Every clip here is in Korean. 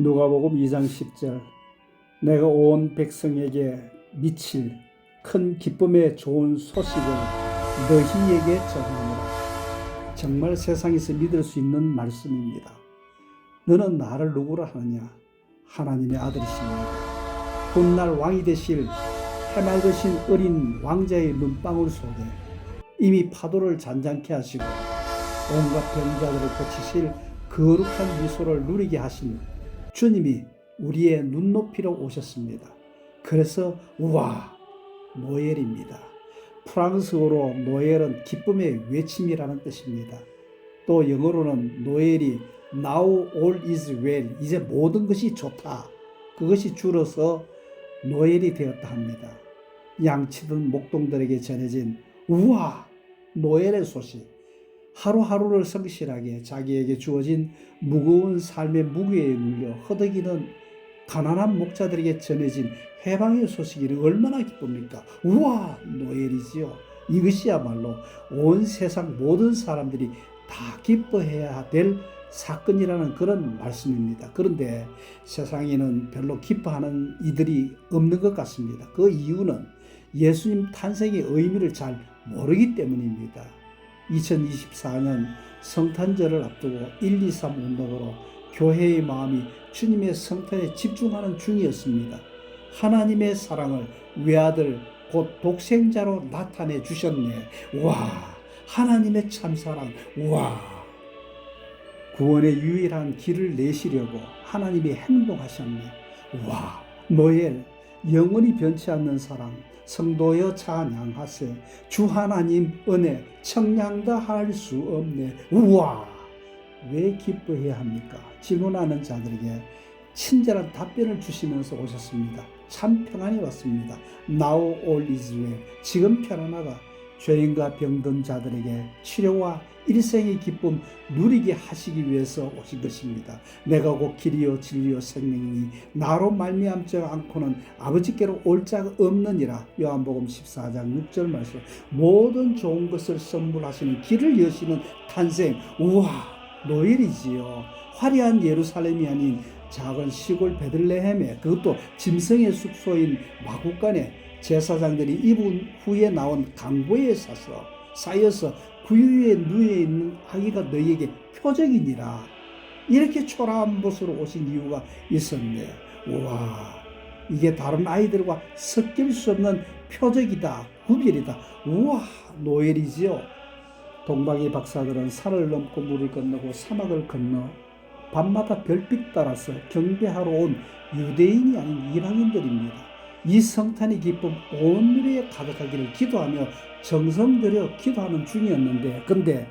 누가복음 2장 10절 내가 온 백성에게 미칠 큰 기쁨의 좋은 소식을 너희에게 전하노라. 정말 세상에서 믿을 수 있는 말씀입니다. 너는 나를 누구라 하느냐? 하나님의 아들이십니다. 훗날 왕이 되실 해맑으신 어린 왕자의 눈방울 속에 이미 파도를 잔잔케 하시고 온갖 병자들을 고치실 거룩한 미소를 누리게 하신 주님이 우리의 눈높이로 오셨습니다. 그래서 우와 노엘입니다. 프랑스어로 노엘은 기쁨의 외침이라는 뜻입니다. 또 영어로는 노엘이 Now all is well 이제 모든 것이 좋다. 그것이 줄어서 노엘이 되었다 합니다. 양치던 목동들에게 전해진 우와 노엘의 소식 하루하루를 성실하게 자기에게 주어진 무거운 삶의 무게에 눌려 허덕이는 가난한 목자들에게 전해진 해방의 소식이 얼마나 기쁩니까? 우와 노엘이지요. 이것이야말로 온 세상 모든 사람들이 다 기뻐해야 될 사건이라는 그런 말씀입니다. 그런데 세상에는 별로 기뻐하는 이들이 없는 것 같습니다. 그 이유는 예수님 탄생의 의미를 잘 모르기 때문입니다. 2024년 성탄절을 앞두고 1, 2, 3 운동으로 교회의 마음이 주님의 성탄에 집중하는 중이었습니다. 하나님의 사랑을 외아들 곧 독생자로 나타내 주셨네. 와, 하나님의 참사랑. 와. 구원의 유일한 길을 내시려고 하나님이 행동하셨네. 와, 노엘, 영원히 변치 않는 사랑, 성도여 찬양하세. 주 하나님 은혜 청량다 할 수 없네. 우와! 왜 기뻐해야 합니까? 질문하는 자들에게 친절한 답변을 주시면서 오셨습니다. 참 평안이 왔습니다. Now all is well. 지금 편안하다. 죄인과 병든 자들에게 치료와 일생의 기쁨 누리게 하시기 위해서 오신 것입니다. 내가 곧 길이요 진리요 생명이니 나로 말미암지 않고는 아버지께로 올 자가 없느니라. 요한복음 14장 6절 말씀. 모든 좋은 것을 선물하시는 길을 여시는 탄생. 우와 노일이지요. 화려한 예루살렘이 아닌 작은 시골 베들레헴에 그것도 짐승의 숙소인 마국간에 제사장들이 입은 후에 나온 강보에 사서 쌓여서 구유에 누워 있는 아기가 너희에게 표적이니라. 이렇게 초라한 모습으로 오신 이유가 있었네. 우와, 이게 다른 아이들과 섞일 수 없는 표적이다. 구별이다. 우와, 노엘이지요. 동방의 박사들은 산을 넘고 물을 건너고 사막을 건너 밤마다 별빛 따라서 경배하러 온 유대인이 아닌 이방인들입니다. 이 성탄의 기쁨 온누리에 가득하기를 기도하며 정성 들여 기도하는 중이었는데 근데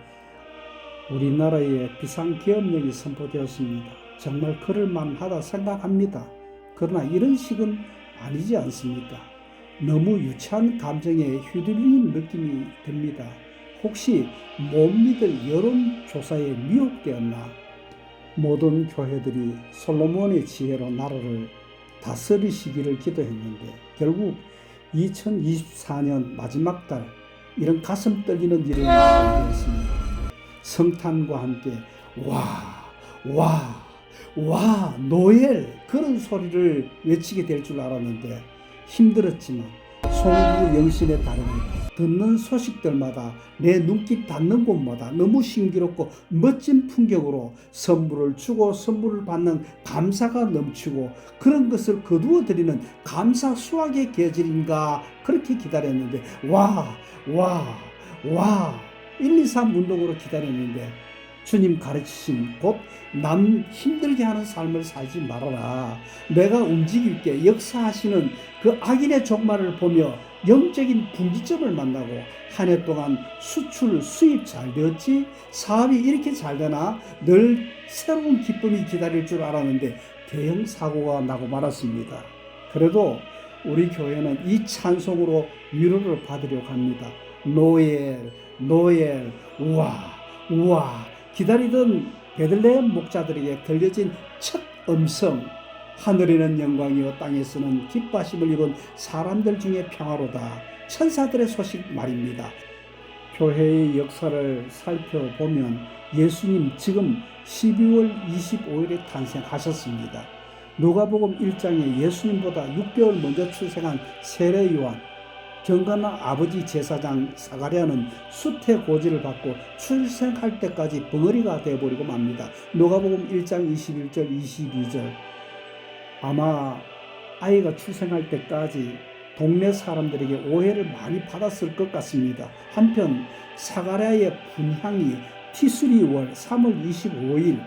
우리나라에 비상기업령이 선포되었습니다. 정말 그럴 만하다 생각합니다. 그러나 이런 식은 아니지 않습니까? 너무 유치한 감정에 휘둘리는 느낌이 듭니다. 혹시 못 믿을 여론조사에 미혹되었나? 모든 교회들이 솔로몬의 지혜로 나라를 다스리시기를 기도했는데 결국 2024년 마지막 달 이런 가슴 떨리는 일을 만들었습니다. 성탄과 함께 와, 와, 와, 노엘 그런 소리를 외치게 될 줄 알았는데 힘들었지만 송구 영신의 다름이 듣는 소식들마다 내 눈길 닿는 곳마다 너무 신기롭고 멋진 풍경으로 선물을 주고 선물을 받는 감사가 넘치고 그런 것을 거두어 드리는 감사 수학의 계절인가 그렇게 기다렸는데 와, 와, 와. 1, 2, 3 운동으로 기다렸는데 주님 가르치신 곧남 힘들게 하는 삶을 살지 말아라. 내가 움직일게 역사하시는 그 악인의 종말을 보며 영적인 분기점을 만나고 한 해 동안 수출 수입 잘 되었지 사업이 이렇게 잘 되나 늘 새로운 기쁨이 기다릴 줄 알았는데 대형 사고가 나고 말았습니다. 그래도 우리 교회는 이 찬송으로 위로를 받으려고 합니다. 노엘, 노엘, 우와, 우와. 기다리던 베들레헴 목자들에게 들려진 첫 음성 하늘에는 영광이요 땅에서는 기뻐하심을 입은 사람들 중에 평화로다 천사들의 소식 말입니다. 교회의 역사를 살펴보면 예수님 지금 12월 25일에 탄생하셨습니다. 누가복음 1장에 예수님보다 6개월 먼저 출생한 세례 요한 경건한 아버지 제사장 사가랴는 수태 고지를 받고 출생할 때까지 벙어리가 되어버리고 맙니다. 누가복음 1장 21절 22절 아마 아이가 출생할 때까지 동네 사람들에게 오해를 많이 받았을 것 같습니다. 한편 사가랴의 분향이 티스리월 3월 25일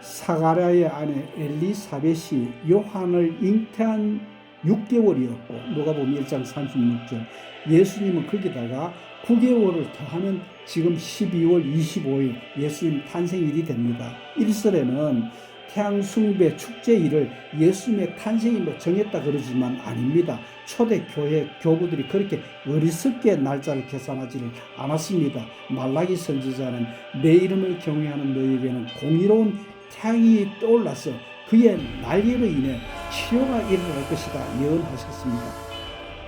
사가랴의 아내 엘리사벳이 요한을 잉태한 6개월이었고 누가복음 1장 36절 예수님은 거기다가 9개월을 더하면 지금 12월 25일 예수님 탄생일이 됩니다. 일설에는 태양 숭배 축제일을 예수님의 탄생일로 정했다 그러지만 아닙니다. 초대 교회 교부들이 그렇게 어리석게 날짜를 계산하지를 않았습니다. 말라기 선지자는 내 이름을 경외하는 너에게는 공의로운 태양이 떠올라서 그의 날개로 인해 치료가 일어날 것이다 예언하셨습니다.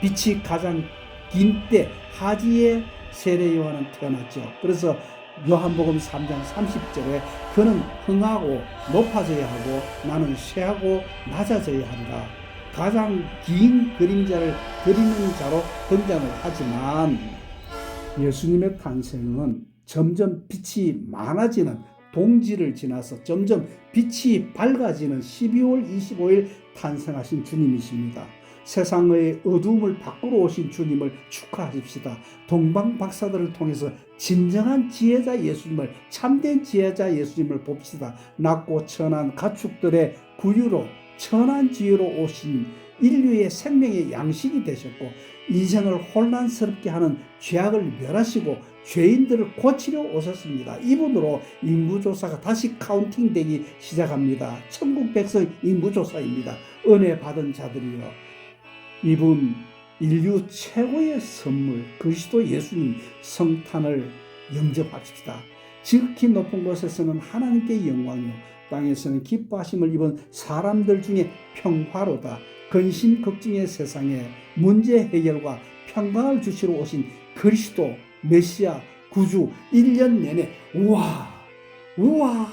빛이 가장 긴 때 하지의 세례 요한은 태어났죠. 그래서 요한복음 3장 30절에 그는 흥하고 높아져야 하고 나는 쇠하고 낮아져야 한다. 가장 긴 그림자를 그리는 자로 등장을 하지만 예수님의 탄생은 점점 빛이 많아지는 동지를 지나서 점점 빛이 밝아지는 12월 25일 탄생하신 주님이십니다. 세상의 어두움을 밖으로 오신 주님을 축하하십시다. 동방 박사들을 통해서 진정한 지혜자 예수님을 참된 지혜자 예수님을 봅시다. 낮고 천한 가축들의 구유로 천한 지혜로 오신 인류의 생명의 양식이 되셨고 인생을 혼란스럽게 하는 죄악을 멸하시고 죄인들을 고치려 오셨습니다. 이분으로 인구조사가 다시 카운팅되기 시작합니다. 천국 백성 인구조사입니다. 은혜 받은 자들이요. 이분 인류 최고의 선물 그리스도 예수님 성탄을 영접합시다. 지극히 높은 곳에서는 하나님께 영광이요 땅에서는 기뻐하심을 입은 사람들 중에 평화로다. 근심 걱정의 세상에 문제 해결과 평강을 주시러 오신 그리스도 메시아 구주 1년 내내 우와 우와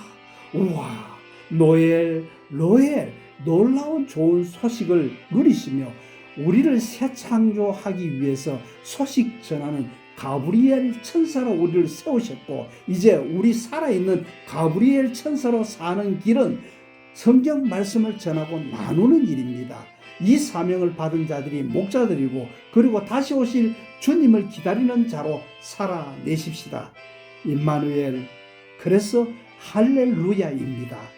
우와 노엘 로엘 놀라운 좋은 소식을 누리시며 우리를 새 창조하기 위해서 소식 전하는 가브리엘 천사로 우리를 세우셨고 이제 우리 살아있는 가브리엘 천사로 사는 길은 성경 말씀을 전하고 나누는 일입니다. 이 사명을 받은 자들이 목자들이고 그리고 다시 오실 주님을 기다리는 자로 살아내십시다. 임마누엘 그래서 할렐루야입니다.